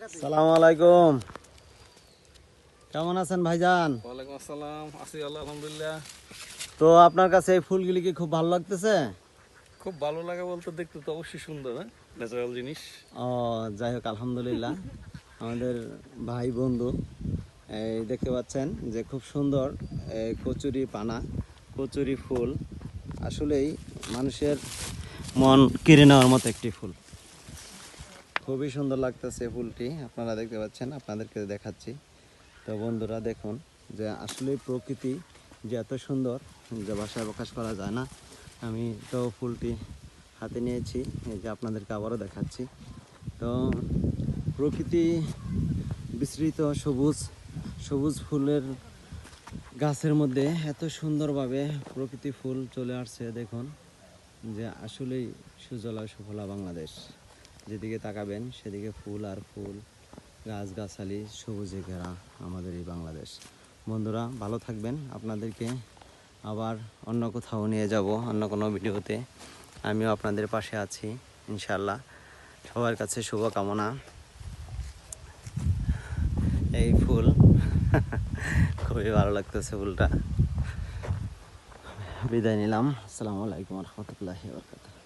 সালাম আলাইকুম। কেমন আছেন ভাইজান? ওয়ালাইকুম আসসালাম। আছি আল্লাহ আলহামদুলিল্লাহ। তো আপনার কাছে এই ফুলগুলি কি খুব ভালো লাগতেছে? খুব ভালো লাগে বলতে দেখতে তো অবশ্যই সুন্দর হ্যাঁ? ন্যাচারাল জিনিস। ও যাই হোক আলহামদুলিল্লাহ। আমাদের ভাই বন্ধু এই দেখতে পাচ্ছেন যে খুব সুন্দর এই কচুরি পানা কচুরি ফুল। আসলেই মানুষের মন কেড়ে নেওয়ার মতো একটি ফুল। খুবই সুন্দর লাগতেছে ফুলটি, আপনারা দেখতে পাচ্ছেন, আপনাদেরকে দেখাচ্ছি। তো বন্ধুরা, দেখুন যে আসলে প্রকৃতি যে এত সুন্দর যে ভাষায় প্রকাশ করা যায় না। আমি তো ফুলটি হাতে নিয়েছি, এই যে আপনাদেরকে আবারও দেখাচ্ছি। তো প্রকৃতি বিস্তৃত সবুজ সবুজ ফুলের গাছের মধ্যে এত সুন্দরভাবে প্রকৃতি ফুল চলে আসছে, দেখুন যে আসলেই সুজলা সুফলা বাংলাদেশ। যেদিকে তাকাবেন, সেদিকে ফুল আর ফুল, গাছগাছালি, সবুজে ঘেরা আমাদের এই বাংলাদেশ। বন্ধুরা, ভালো থাকবেন। আপনাদেরকে আবার অন্য কোথাও নিয়ে যাব, অন্য কোনো ভিডিওতে। আমিও আপনাদের পাশে আছি ইনশাল্লাহ সবার কাছে শুভকামনা। এই ফুল, খুবই ভালো লাগতেছে ফুলটা। বিদায় নিলাম। আসসালামু আলাইকুম রহমতুল্লাহি বরকাত